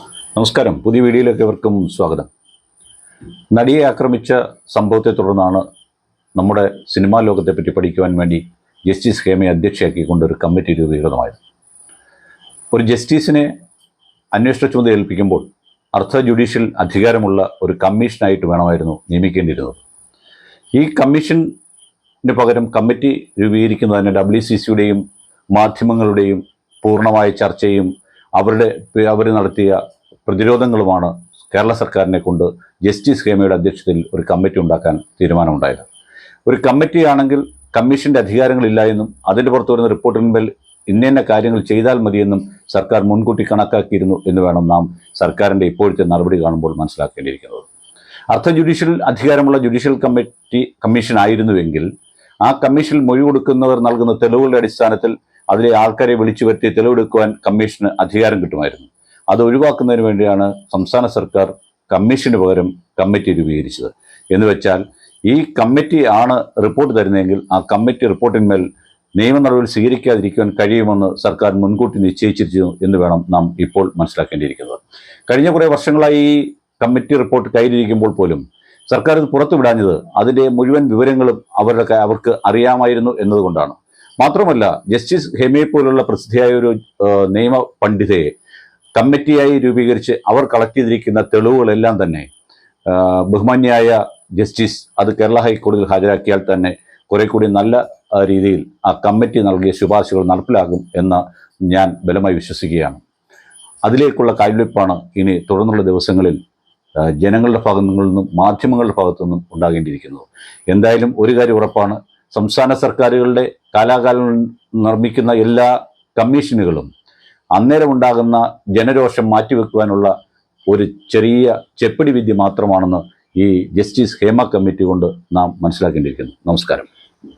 നമസ്കാരം. പുതിയ വീഡിയോയിലേക്ക് എവർക്കും സ്വാഗതം. നടിയെ ആക്രമിച്ച സംഭവത്തെ തുടർന്നാണ് നമ്മുടെ സിനിമാ ലോകത്തെപ്പറ്റി പഠിക്കുവാൻ വേണ്ടി ജസ്റ്റിസ് ഹേമയെ അധ്യക്ഷയാക്കിക്കൊണ്ട് ഒരു കമ്മിറ്റി രൂപീകൃതമായത്. ഒരു ജസ്റ്റിസിനെ അന്വേഷണ ചുമതല ഏൽപ്പിക്കുമ്പോൾ അർദ്ധ ജുഡീഷ്യൽ അധികാരമുള്ള ഒരു കമ്മീഷനായിട്ട് വേണമായിരുന്നു നിയമിക്കേണ്ടിയിരുന്നത്. ഈ കമ്മീഷന് പകരം കമ്മിറ്റി രൂപീകരിക്കുന്നതിന് ഡബ്ല്യു സി സിയുടെയും മാധ്യമങ്ങളുടെയും പൂർണമായ ചർച്ചയും അവരുടെ അവർ നടത്തിയ പ്രതിരോധങ്ങളുമാണ് കേരള സർക്കാരിനെ കൊണ്ട് ജസ്റ്റിസ് ഹേമയുടെ അധ്യക്ഷതയിൽ ഒരു കമ്മിറ്റി ഉണ്ടാക്കാൻ തീരുമാനമുണ്ടായത്. ഒരു കമ്മിറ്റിയാണെങ്കിൽ കമ്മീഷന്റെ അധികാരങ്ങളില്ല എന്നും അതിന്റെ പുറത്ത് വരുന്ന റിപ്പോർട്ടിന്മേൽ ഇന്ന കാര്യങ്ങൾ ചെയ്താൽ മതിയെന്നും സർക്കാർ മുൻകൂട്ടി കണക്കാക്കിയിരുന്നു എന്ന് വേണം നാം സർക്കാരിന്റെ ഇപ്പോഴത്തെ നടപടി കാണുമ്പോൾ മനസ്സിലാക്കേണ്ടിയിരിക്കുന്നത്. അർദ്ധ ജുഡീഷ്യൽ അധികാരമുള്ള ജുഡീഷ്യൽ കമ്മിറ്റി കമ്മീഷൻ ആയിരുന്നുവെങ്കിൽ ആ കമ്മീഷനിൽ മൊഴി കൊടുക്കുന്നവർ നൽകുന്ന തെളിവുകളുടെ അടിസ്ഥാനത്തിൽ അതിലെ ആൾക്കാരെ വിളിച്ചു വരുത്തി തെളിവെടുക്കുവാൻ കമ്മീഷന് അധികാരം കിട്ടുമായിരുന്നു. അത് ഒഴിവാക്കുന്നതിന് വേണ്ടിയാണ് സംസ്ഥാന സർക്കാർ കമ്മീഷന് പകരം കമ്മിറ്റി രൂപീകരിച്ചത്. എന്ന് വെച്ചാൽ ഈ കമ്മിറ്റി ആണ് റിപ്പോർട്ട് തരുന്നതെങ്കിൽ ആ കമ്മിറ്റി റിപ്പോർട്ടിന്മേൽ നിയമ നടപടി സ്വീകരിക്കാതിരിക്കുവാൻ കഴിയുമെന്ന് സർക്കാർ മുൻകൂട്ടി നിശ്ചയിച്ചിരിക്കുന്നു എന്ന് വേണം നാം ഇപ്പോൾ മനസ്സിലാക്കേണ്ടിയിരിക്കുന്നത്. കഴിഞ്ഞ കുറേ വർഷങ്ങളായി ഈ കമ്മിറ്റി റിപ്പോർട്ട് കയ്യിലിരിക്കുമ്പോൾ പോലും സർക്കാർ ഇത് പുറത്തുവിടാഞ്ഞത് അതിന്റെ മുഴുവൻ വിവരങ്ങളും അവരുടെ അവർക്ക് അറിയാമായിരുന്നു എന്നതുകൊണ്ടാണ്. മാത്രമല്ല ജസ്റ്റിസ് ഹെമയെ പോലുള്ള പ്രസിദ്ധിയായ ഒരു നിയമ പണ്ഡിതയെ കമ്മിറ്റിയായി രൂപീകരിച്ച് അവർ കളക്ട് ചെയ്തിരിക്കുന്ന തെളിവുകളെല്ലാം തന്നെ ബഹുമാന്യായ ജസ്റ്റിസ് അത് കേരള ഹൈക്കോടതിയിൽ ഹാജരാക്കിയാൽ തന്നെ കുറെ കൂടി നല്ല രീതിയിൽ ആ കമ്മിറ്റി നൽകിയ ശുപാർശകൾ നടപ്പിലാകും എന്ന് ഞാൻ ബലമായി വിശ്വസിക്കുകയാണ്. അതിലേക്കുള്ള കാൽവെപ്പാണ് ഇനി തുടർന്നുള്ള ദിവസങ്ങളിൽ ജനങ്ങളുടെ ഭാഗത്തു നിന്നും മാധ്യമങ്ങളുടെ ഭാഗത്തു നിന്നും ഉണ്ടാകേണ്ടിയിരിക്കുന്നത്. എന്തായാലും ഒരു കാര്യം ഉറപ്പാണ് സംസ്ഥാന സർക്കാരുകളുടെ കാലാകാലം നിർമ്മിക്കുന്ന എല്ലാ കമ്മീഷനുകളും അന്നേരം ഉണ്ടാകുന്ന ജനരോഷം മാറ്റിവെക്കുവാനുള്ള ഒരു ചെറിയ ചെപ്പടി വിദ്യ മാത്രമാണെന്ന് ഈ ജസ്റ്റിസ് ഹേമ കമ്മിറ്റി കൊണ്ട് നാം മനസ്സിലാക്കേണ്ടിയിരിക്കുന്നു. നമസ്കാരം.